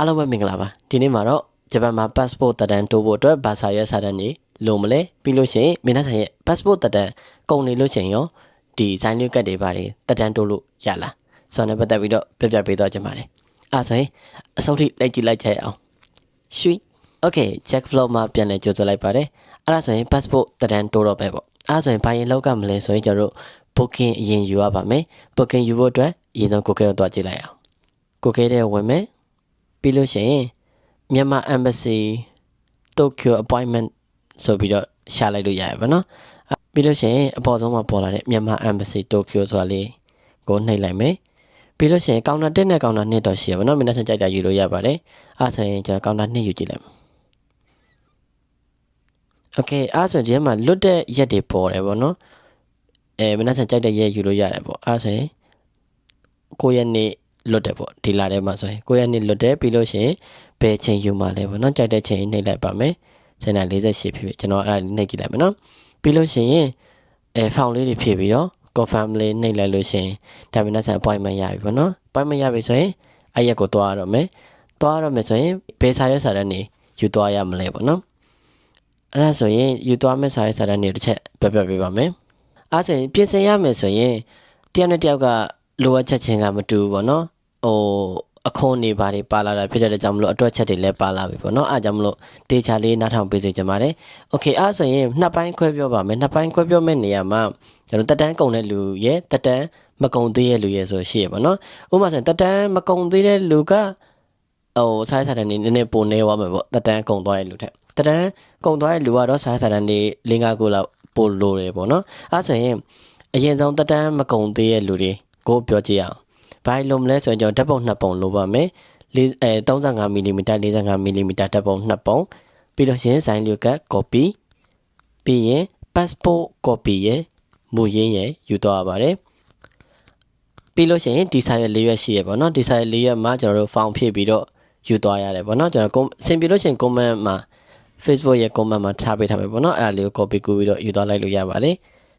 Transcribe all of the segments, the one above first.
အားလုံးပဲမင်္ဂလာပါဒီနေ့မှာတော့ဂျပန်မှာ passport တက်တန်းတိုးဖို့အတွက်ဘာသာရေးစာတန်းတွေလိုမလဲပြီးလို့ရှိရင်မင်းသားဆိုင်ရဲ့ passport တက်တန်းကုန်နေလို့ရှိရင်ရောဒီ sign လေးကတ်တွေပါတယ်တက်တန်းတိုးလို့ရလားဆောင်းနဲ့ပတ်သက်ပြီးတော့ပြပြပေးသွားချင်ပါတယ်အဲဆိုရင်အဆုံးထိလိုက်ကြည့်လိုက်ကြရအောင်ရွှီ Okay check flow မှာပြန်လည်ကြိုဆိုလိုက်ပါတယ်အဲ့ဒါဆိုရင် passport တက်တန်းတိုးတော့ပဲပေါ့အဲ့ဒါဆိုရင်ဘာရင်လောက်ကမလဲဆိုရင်ကျတို့ booking အရင်ယူရပါမယ် booking ယူဖို့အတွက်အရင်ဆုံး Google ကိုတွားကြည့်လိုက်အောင် Google ထဲဝင်မယ် ပြီးလို့ရှိရင်မြန်မာ embassy Tokyo appointment ဆိုပြီးတော့ရှာလိုက်လို့ရရပါတော့အဲ့ပြီးလို့ရှိရင်အပေါ်ဆုံးမှာပေါ်လာတဲ့မြန်မာ embassy Tokyo ဆိုတာလေးကိုနှိပ်လိုက်မယ်ပြီးလို့ရှိရင်ကောင်တာ1နဲ့ကောင်တာ2တော့ရှိရပါတော့မင်းစကြိုက်တာယူလို့ရပါတယ်အဲ့ဆိုရင်ကျွန်တော်ကောင်တာ2ယူကြည့်လိုက်မယ် Okay အဲ့ဆိုဒီမှာလွတ်တဲ့ရက်တွေပေါ်တယ်ပေါ့နော်အဲမင်းစကြိုက်တဲ့ရက်ယူလို့ရတယ်ပေါ့အဲ့ဆိုရင်ကိုရက်နေ့ လွတ်တယ်ပေါ့ဒီလာထဲမှာဆိုရင်ကိုရက်နေ့လွတ်တယ်ပြီးလို့ရှိရင်ဘယ်ချိန်ယူမှလဲပေါ့နော်ကြိုက်တဲ့ချိန်နှိပ်လိုက်ပါမယ်စင်တာ48ဖြစ်ဖြစ်ကျွန်တော်အဲ့ဒါနှိပ်ကြည့်လိုက်မယ်နော်ပြီးလို့ရှိရင်အဲ file လေးတွေဖြည့်ပြီးတော့ confirm လေးနှိပ်လိုက်လို့ရှိရင်ဒါမင်းဆန် appointment ရပြီပေါ့နော် appointment ရပြီဆိုရင်အဲ့ရက်ကိုသွားရတော့မယ်သွားရတော့မယ်ဆိုရင်ဘယ်စာရွက်စာတမ်းနေယူသွားရမလဲပေါ့နော်အဲ့ဒါဆိုရင်ယူသွားမယ့်စာရွက်စာတမ်းတွေတစ်ချက်ပြပြပေးပါမယ်အဲ့ဆိုရင်ပြင်ဆင်ရမယ်ဆိုရင်တယောက်နဲ့တယောက်ကလိုအပ်ချက်ချင်းကမတူဘူးပေါ့နော် ဟိုအခွန်နေပါတယ်ပါလာတာဖြစ်တဲ့ကြောင့်မလို့အတွက်ချက်တွေလည်းပါလာပြီပေါ့နော်အားကြောင့်မလို့တေချာလေးနားထောင်ပေးစေချင်ပါတယ်။ Okay အားဆိုရင်နှစ်ပိုင်းခွဲပြောပါမယ်နှစ်ပိုင်းခွဲပြောမယ့်နေရာမှာကျွန်တော်တက်တန်းကုန်တဲ့လူရဲ့တက်တန်းမကုန်သေးတဲ့လူရဲ့ဆိုရှိရပါနော်။ဥပမာဆိုရင်တက်တန်းမကုန်သေးတဲ့လူကဟိုဆိုင်းစာတန်နေနည်းနည်းပုံနေသွားမယ်ပေါ့တက်တန်းကုန်သွားတဲ့လူထက်တက်တန်းကုန်သွားတဲ့လူကတော့ဆိုင်းစာတန်နေ၄၅ခုလောက်ပိုလိုတယ်ပေါ့နော်။အားဆိုရင်အရင်ဆုံးတက်တန်းမကုန်သေးတဲ့လူတွေကိုပြောကြည့်ရအောင် ဘိုင်လုံးမလဲဆိုရင်ကျွန်တော်ဓာတ်ပုံနှစ်ပုံလိုပါမယ်လေးအဲ35 mm 45 mm ဓာတ်ပုံနှစ်ပုံပြီးတော့ရှင်ဇိုင်းလူက copy ပြီးရင် passport copy ရဲ့မူရင်းရဲ့ယူသွားရပါတယ်ပြီးလို့ရှိရင်ဒီစာရွက်၄ရွက်ရှိရပေါ့နော်ဒီစာရွက်၄ရွက်မှာကျွန်တော်တို့ form ဖြည့်ပြီးတော့ယူသွားရတယ်ပေါ့နော်ကျွန်တော်အဆင်ပြေလို့ရှိရင် comment မှာ Facebook ရဲ့ comment မှာထားပေးထားမယ်ပေါ့နော်အဲ့ဒါလေးကို copy ကူပြီးတော့ယူသွားလိုက်လို့ရပါတယ်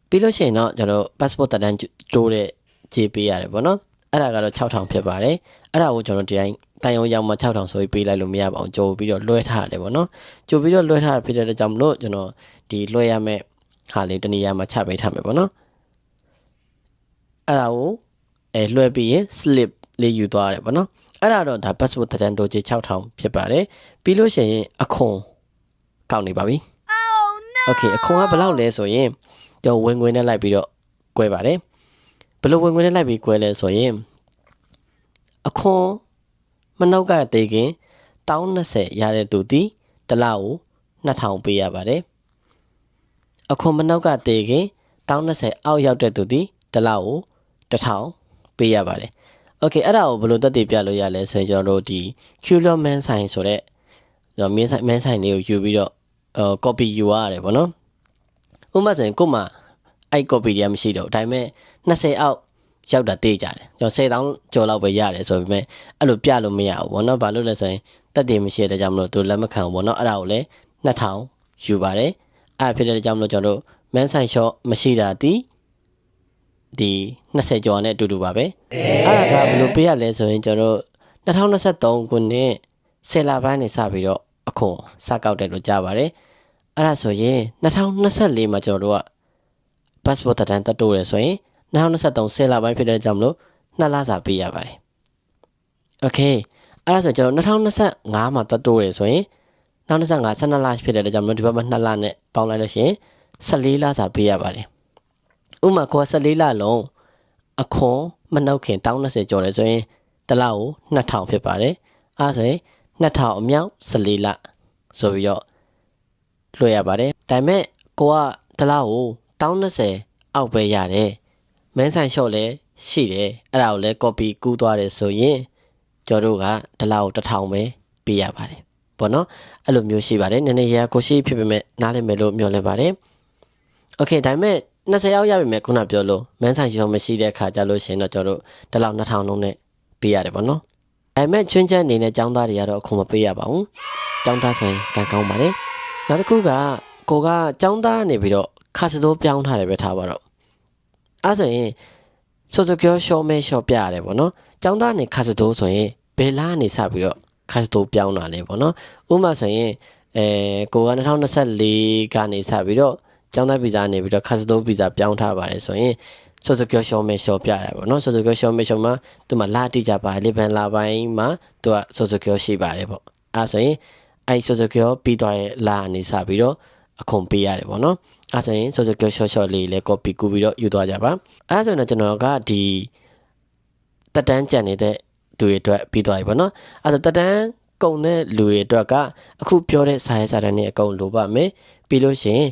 ပြီးလို့ရှိရင်တော့ကျွန်တော် passport တက်တန်းတိုးတဲ့ကြေးပေးရတယ်ပေါ့နော် အဲ့ဒါကတော့6000ဖြစ်ပါတယ်အဲ့ဒါကိုကျွန်တော်ဒီတိုင်းတိုင်အောင်ရောက်မှ6000ဆိုပြီးပေးလိုက်လို့မရပါဘူးကြိုပြီးတော့လွှဲထားရတယ်ပေါ့နော်ကြိုပြီးတော့လွှဲထားဖြစ်တဲ့ကြောင့်မလို့ကျွန်တော်ဒီလွှဲရမယ့်ဟာလေးတနည်းအားမှာချပေးထားမယ်ပေါ့နော်အဲ့ဒါကိုအဲလွှဲပြီးရင် slip လေးယူသွားရတယ်ပေါ့နော်အဲ့ဒါတော့ဒါ passport တန်တိုးကြီး6000ဖြစ်ပါတယ်ပြီးလို့ရှိရင်အခွန်ကောက်နေပါပြီ Oh no! Okay အခွန်ကဘယ်လောက်လဲဆိုရင်ကျွန်တော်ဝင်ငွေနဲ့လိုက်ပြီးတော့꿰ပါတယ် ဘယ်လိုဝင်ငွေနဲ့လိုက်ပြီး꿰လဲဆိုရင်အခွန်မနောက်ကတေခင်1020ရတဲ့သူဒီတစ်လကို2000ပေးရပါတယ်အခွန်မနောက်ကတေခင်1020အောက်ရောက်တဲ့သူဒီတစ်လကို1000ပေးရပါတယ်โอเคအဲ့ဒါကိုဘယ်လိုတက်တည်ပြလို့ရလဲဆိုရင်ကျွန်တော်တို့ဒီ Culo Man Sign ဆိုတဲ့ကျွန်တော်မင်းဆိုင်မင်းဆိုင်လေးကိုယူပြီးတော့ဟို copy ယူရတယ်ဗောနော်ဥပမာဆိုရင်ကို့မှာ အဲ့ copy တွေကမရှိတော့ဘူးဒါပေမဲ့20အောက်ရောက်တာတေးကြတယ်ကျွန်တော်10,000ကျော်လောက်ပဲရတယ်ဆိုပေမဲ့အဲ့လိုပြလို့မရဘူးဗောနော်ဘာလို့လဲဆိုရင်တက်တည်မရှိတဲ့ကြောင့်မလို့သူလက်မခံဘူးဗောနော်အဲ့ဒါကိုလည်း2000ယူပါတယ်အဲ့ဖြစ်တဲ့ကြောင့်မလို့ကျွန်တော်တို့ man sign shot မရှိတာဒီဒီ20ကျော်နဲ့အတူတူပါပဲအဲ့ဒါကဘယ်လိုပေးရလဲဆိုရင်ကျွန်တော်တို့2023ခုနှစ်ဆယ်လပိုင်းနေစပြီးတော့အခွန်စကောက်တယ်လို့ကြားပါတယ်အဲ့ဒါဆိုရင်2024မှာကျွန်တော်တို့က passport တက်တန်းတက်တိုးတယ်ဆိုရင်2023ဆယ်လပိုင်းဖြစ်တဲ့ကြောင့်မလို့နှစ်လစာပေးရပါတယ် okay အဲ့ဒါဆိုကျွန်တော်2025မှာတက်တိုးတယ်ဆိုရင်2025 12လဖြစ်တဲ့ကြောင့်မလို့ဒီဘက်မှာ2လနဲ့ပေါင်းလိုက်လို့ရှိရင်14လစာပေးရပါတယ်ဥပမာကို14လလုံးအခွန်မနှုတ်ခင်1020ကျော်တယ်ဆိုရင်တစ်လကို2000ဖြစ်ပါတယ်အဲ့ဒါဆိုရင်2000အမြောက်14လဆိုပြီးတော့လွှဲရပါတယ်ဒါပေမဲ့ကိုကတစ်လကို 1020အောက်ပဲရတယ်မန်းဆိုင်ရှော့လဲရှိတယ်အဲ့ဒါကိုလဲ copy ကူးသွားတယ်ဆိုရင်ကျော်တို့ကတစ်လကို1000ပဲပေးရပါတယ်ပေါ့နော်အဲ့လိုမျိုးရှိပါတယ်နည်းနည်းရကိုရှိဖြစ်ပေမဲ့နားလည်မယ်လို့မျှော်လင့်ပါတယ်โอเคဒါပေမဲ့20ရောက်ရပြီမဲ့ခုနပြောလို့မန်းဆိုင်ရောမရှိတဲ့ခါကြလို့ရှင်တော့ကျွန်တော်တို့တစ်လောက်2000လုံးနဲ့ပေးရတယ်ပေါ့နော်အဲမဲ့ချွင်းချက်အနေနဲ့ចောင်းသားတွေကတော့အခုမပေးရပါဘူးចောင်းသားဆိုရင်ကံကောင်းပါလေနောက်တစ်ခုကကိုကចောင်းသားနေပြီးတော့ ခါစတိုးပြောင်းထားတယ်ပဲထားပါတော့အဲဆိုရင်စောစောကျော်ရှော့မဲရှော့ပြရတယ်ပေါ့နော်ចောင်းသားနေခါစတိုးဆိုရင်ဘယ်လားနေစပြီးတော့ခတ်တိုပြောင်းတာလဲပေါ့နော်ဥပမာဆိုရင်အဲကိုက2024ကနေစပြီးတော့ကျောင်းသားဗီဇာနေပြီးတော့ခတ်တိုဗီဇာပြောင်းထားပါတယ်ဆိုရင်စောစောကျော်ရှော်မဲရှော်ပြတာပေါ့နော်စောစောကျော်ရှော်မဲရှော်မှာသူမှလာတိကြပါလေဘန်လာပိုင်းမှာသူကစောစောကျော်ရှိပါတယ်ပေါ့အဲဆိုရင်အဲ့စောစောကျော်ပြီးသွားရဲ့လာနေစပြီးတော့အခွန်ပေးရတယ်ပေါ့နော် အဲဆိုရင်စောစောကျော်ရှော့ရှော့လေးလည်း copy ကူပြီးတော့ယူသွားကြပါအဲဆိုရင်တော့ကျွန်တော်ကဒီတက်တန်းကြံနေတဲ့သူတွေအတွက်ပြီးသွားပြီပေါ့နော်အဲဆိုတက်တန်းကုန်တဲ့လူတွေအတွက်ကအခုပြောတဲ့စာရေးစာတမ်းတွေအကုန်လိုပါမယ်ပြီးလို့ရှိရင်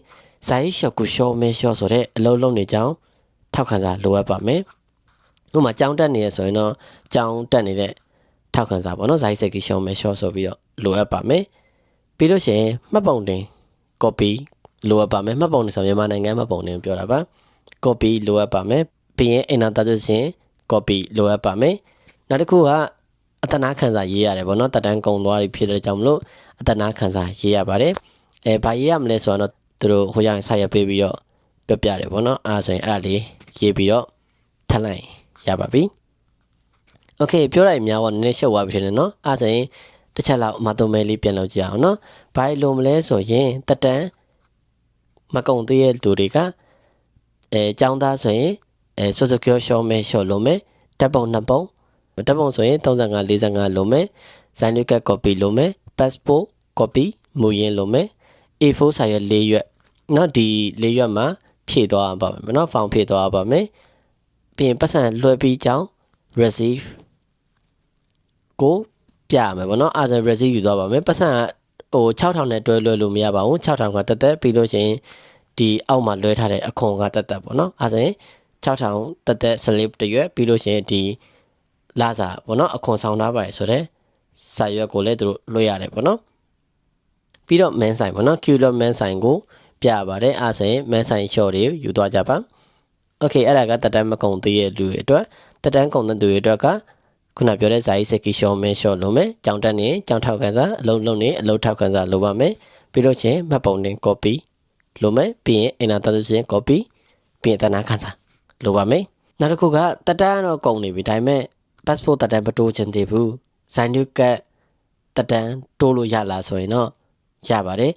စာရေးရှော့ကူရှော့မဲရှော့ဆိုတဲ့အလုံးလုံးတွေကြောင်းထောက်ခံစာလိုအပ်ပါမယ်ဥပမာကြောင်းတက်နေရဆိုရင်တော့ကြောင်းတက်နေတဲ့ထောက်ခံစာပေါ့နော်ဇာတ်စက်ကရှော့မဲရှော့ဆိုပြီးတော့လိုအပ်ပါမယ်ပြီးလို့ရှိရင်မှတ်ပုံတင် copy လိုအပ်ပါမယ်မှတ်ပုံတင်ဆိုမြန်မာနိုင်ငံမှတ်ပုံတင်ကိုပြောတာပါ copy လိုအပ်ပါမယ်ပြီးရင်အိမ်နာသားစုရှင် copy လိုအပ်ပါမယ်နောက်တစ်ခုကအတနာခံစာရေးရတယ်ဗောနော်တက်တန်းကုံသွားပြီဖြစ်တဲ့ကြောင့်မလို့အတနာခံစာရေးရပါတယ်အဲဘာရေးရမလဲဆိုတော့သူတို့ဟိုရရင်ဆက်ရပေးပြီးတော့ပြပြတယ်ဗောနော်အားဆိုရင်အဲ့ဒါလေးရေးပြီးတော့ထပ်လိုက်ရပါပြီโอเคပြောရရင်များတော့နည်းနည်းရှုပ်သွားပြီထင်တယ်နော်အားဆိုရင်တစ်ချက်လောက်အမတုံးမဲလေးပြန်လုပ်ကြအောင်နော်ဘာလို့မလဲဆိုရင်တက်တန်း မကုံသေးတဲ့သူတွေကအဲចောင်းသားဆိုရင်အဲစောစောကျော်ရှော့မဲရှော့လုံးမဲတက်ပုံနှစ်ပုံတက်ပုံဆိုရင်35 45လုံးမဲဇိုင်းနုကတ် copy လုံးမဲ passport copy မူရင်းလုံးမဲ A4 စာရွက်၄ရွက်เนาะဒီ၄ရွက်မှာဖြည့်သွားပါမယ်เนาะ form ဖြည့်သွားပါမယ်ပြီးရင်ပတ်စံလွှဲပြီးကြောင်း receive ကိုပြရမယ်ဗောနော်အားဆို receive ယူသွားပါမယ်ပတ်စံ ဟို6000နဲ့တွဲလွှဲလို့မရပါဘူး6000ကတက်တက်ပြီးလို့ရှိရင်ဒီအောက်မှာလွှဲထားတဲ့အခွန်ကတက်တက်ဗောနော်အားဆိုရင်6000တက်တက် slip တရွက်ပြီးလို့ရှိရင်ဒီလာစာဗောနော်အခွန်ဆောင်ထားပါတယ်ဆိုတော့စာရွက်ကိုလည်းသူတို့လွှဲရတယ်ဗောနော်ပြီးတော့ main sign ဗောနော် qlog main sign ကိုပြပါတယ်အားဆိုရင် main sign short တွေယူသွားကြပါ okay အဲ့ဒါကတက်တန်းမကုံသေးတဲ့လူတွေအတွက်တက်တန်းကုံတဲ့လူတွေအတွက်က ခုနပြောတဲ့ဇာတ်စကီရှောမဲရှော့လုံးမယ်ကြောင်တက်နေကြောင်ထောက်ခံစာအလုံးလုံးနေအလုံးထောက်ခံစာလိုပါမယ်ပြီးတော့ချင်းမှတ်ပုံတင် copy လိုမယ်ပြီးရင်အင်တာတလူစင် copy ပြီးရင်တနာခံစာလိုပါမယ်နောက်တစ်ခုကတက်တန်းတော့ကုန်နေပြီဒါပေမဲ့ passport တက်တန်းမတိုးချင်သေးဘူးဇိုင်းနုကတ်တက်တန်းတိုးလို့ရလားဆိုရင်တော့ရပါတယ်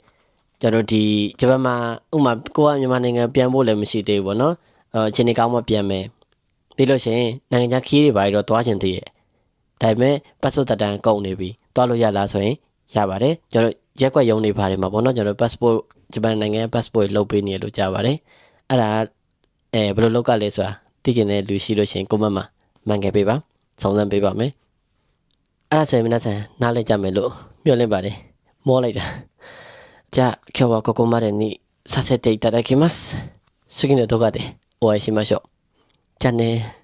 ကျွန်တော်ဒီဂျပန်မှာဥမာကိုကမြန်မာနိုင်ငံပြန်ဖို့လည်းမရှိသေးဘူးပေါ့နော်အဲအချိန်ကြီးကောင်းမှပြန်မယ်ပြီးလို့ရှိရင်နိုင်ငံခြားခီးတွေပါတော့သွားချင်သေးရဲ့ ဒါပေမဲ့ပတ်စုတ်တန်ကုန်နေပြီသွားလို့ရလားဆိုရင်ရပါတယ်ကျွန်တော်ရက်ွက်ရုံနေပါတယ်မှာပေါ့နော်ကျွန်တော် passport ဂျပန်နိုင်ငံ passport လုပ်ပေးနေလို့ကြားပါတယ်အဲ့ဒါအဲဘယ်လိုလုပ်ကလဲဆိုတာသိကျင်တဲ့လူရှိလို့ရှိရင် comment မှာမှန်ခဲ့ပေးပါစုံစမ်းပေးပါမယ်အဲ့ဒါဆိုရင်皆さんနားလည်ကြမယ်လို့မျှော်လင့်ပါတယ်မောလိုက်တာじゃあ今日はここまでにさせていただきます次の動画でお会いしましょうじゃあね